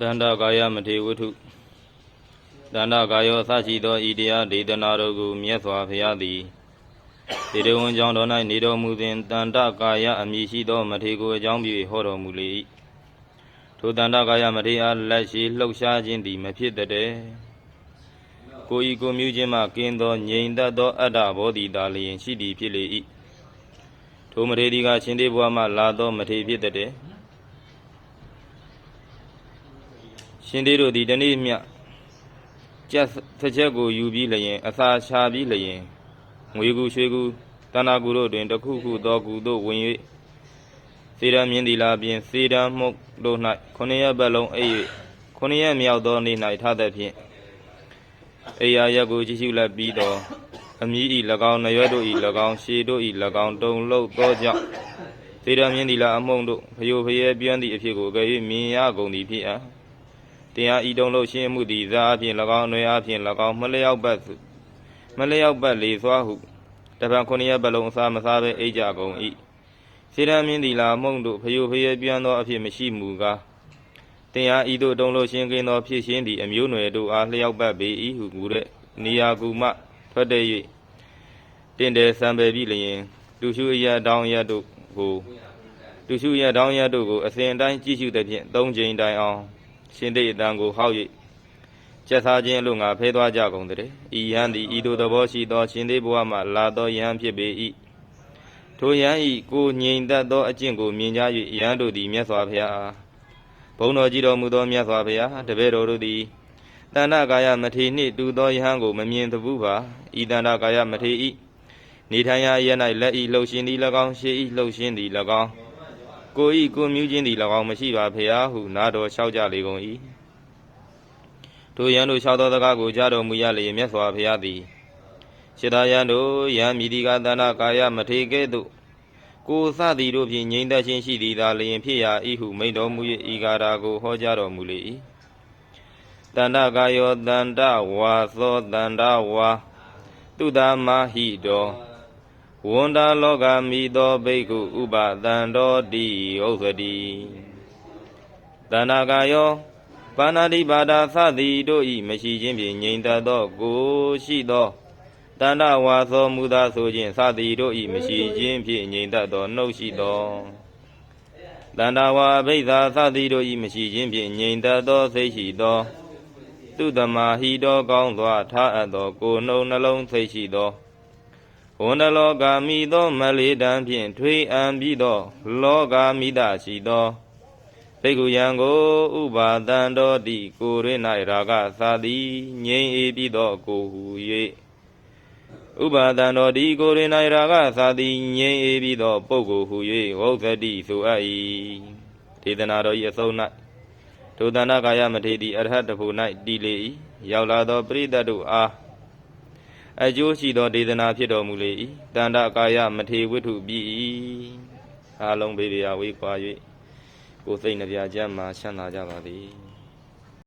တန္တကာယမထေဝတ္ထုတန္တကာယောအစရှိသောဤတရားဒေသနာတို့ကိုမြတ်စွာဘုရားသည်တေတဝန်ကြောင့်တော်၌နေတော်မူစဉ်တန္တကာယအမည်ရှိသောမထေကိုအကြောင်းပြုဟောတော်မူလေ၏ထိုတန္တကာယမထေအားလက်ရှိလှုပ်ရှားခြင်းသည်မဖြစ်တဲ့ကိုဤကိုမြူးခြင်းမှကင်းသောငြိမ်သက်သောအတ္တဘောဓိတာလျင်ရှိသည်ဖြစ်လေ၏ထိုမထေဒီကရှင်သေးဘဝမှလာသောမထေဖြစ်တဲ့ ရှင်သေးတို့သည်တနေ့မြကြက်တစ်ချက်ကိုယူပြီးလျင်အစာချပြီးလျင်ငွေကူရွှေကူတဏ္ဍကူတို့တွင်တစ်ခုခုသောကူတို့ဝင်၍စေရမြင်းဒီလာပြင်စေရမှုတ်တို့၌ခொနည်းရက်ပတ်လုံးအိပ်၍ခொနည်းရက်မြောက်သောနေ့၌ထားသဖြင့်အိယာရက်ကိုကြည့်ရှုလက်ပြီးတော့အမည်ဤ၎င်းနရွက်တို့ဤ၎င်းရှေတို့ဤ၎င်းတုံလုံးသောကြောင့်စေရမြင်းဒီလာအမုံတို့ဖယိုဖယဲပြန်းသည့်အဖြစ်ကိုကြ၍မြင်ရကုန်သည်ဖြစ်အပ် တရားဤတုံလို့ရှင်းမှုသည်ဇာအဖြစ်၎င်းအနွယ်အဖြစ်၎င်းမလျောက်ပတ်စုမလျောက်ပတ်လေစွာဟုတပံခုနှစ်ရက်ပတ်လုံးအစာမစားဘဲအိတ်ကြကုန်၏စေရမင်းသည်လာမှုန့်တို့ဖယိုဖယဲပြန်သောအဖြစ်မရှိမူကားတရားဤသို့တုံလို့ရှင်းကင်းသောဖြစ်ရှင်းသည်အမျိုးနွယ်တို့အားလျောက်ပတ်ပေ၏ဟုမူတဲ့နေရာကူမှထွက်တဲ့၍တင့်တယ်စံပယ်ပြီးလျင်လူရှုအရတောင်းရတို့ကိုလူရှုရတောင်းရတို့ကိုအစဉ်အတိုင်းကြည့်ရှုသဖြင့်၃ချိန်တိုင်အောင် ရှင်တိအတန်ကိုဟောက်၍ကျက်စားခြင်းအလို့ငါဖဲသွားကြကုန်တဲ့ဤယံသည်ဤသို့သဘောရှိသော ရှင်သေးဘဝမှလာသောယံဖြစ်ပေ၏ထိုယံဤကိုငြိမ်သက်သောအကျင့်ကိုမြင်ကြ၍ယံတို့သည်မြတ်စွာဘုရားအားဘုန်းတော်ကြည်တော်မူသောမြတ်စွာဘုရားတပည့်တော်တို့သည်တဏ္ဍကာယမထေနှင့်တူသောယဟန်ကိုမမြင်သဘူးပါဤတဏ္ဍကာယမထေဤနေထိုင်ရာရ၌လက်ဤလှုပ်ရှင်သည်၎င်းရှေဤလှုပ်ရှင်သည်၎င်း ကိုဤကိုမြူးခြင်းသည်၎င်းမရှိပါဖရာဟုနာတော်လျှောက်ကြလေကုန်၏တို့ယံတို့လျှောက်သောစကားကိုကြားတော်မူရလျင်မြတ်စွာဘုရားသည်ရှတာယံတို့ယံမိတိကတဏ္ဍကာယမထေကဲ့သို့ကိုစသည်တို့ဖြင့်ငြိမ့်သက်ခြင်းရှိသည်သာလျင်ဖြစ်ရာဤဟုမိန်တော်မူ၍ဤကာရာကိုဟောကြားတော်မူလေ၏တဏ္ဍကာယောတန္တဝါသောတန္တဝါတုတမဟိတော ဝန္တာလောကမိသောဘိက္ခုဥပတံတော်တိဥစ္စတိတဏ္ဍကာယောပါဏာတိပါဒာသသည်တို့ဤမရှိခြင်းဖြင့်ငြိမ်သက်သောကိုရှိသောတဏ္ဍဝါသောမူသာဆိုခြင်းသသည်တို့ဤမရှိခြင်းဖြင့်ငြိမ်သက်သောနှုတ်ရှိသောတဏ္ဍဝါဘိဓာသသည်တို့ဤမရှိခြင်းဖြင့်ငြိမ်သက်သောစိတ်ရှိသောသူတမဟိတောကောင်းစွာထားအပ်သောကိုယ်နှုတ်နှလုံးစိတ်ရှိသော ဝန္တလောကမိသောမလေးတံဖြင့်ထွေအံပြီးသော လောကမိတရှိသောဘိက္ခုယံကိုဥပါတံတော်တိကိုရင်း၌ရာဂသာသည်ငြိမ်အေပြီးသောကိုဟု၍ဥပါတံတော်တိကိုရင်း၌ရာဂသာသည်ငြိမ်အေပြီးသောပုဂ္ဂိုလ်ဟု၍ဝုသတိဆိုအပ်၏ဒေသနာတော်၏အဆုံး၌ဒုသနာကာယမထေတိအရဟတဖို့၌တည်လေ၏ရောက်လာသောပရိသတ်တို့အား အကျိုးရှိသောဒေသနာဖြစ်တော်မူလေ၏တန္တကာယမထေဝိထုပြီ၏အားလုံးဘေးပြာဝေးကွာ၍ကိုယ်စိတ်နှပြချမ်းမှချမ်းသာကြပါသည်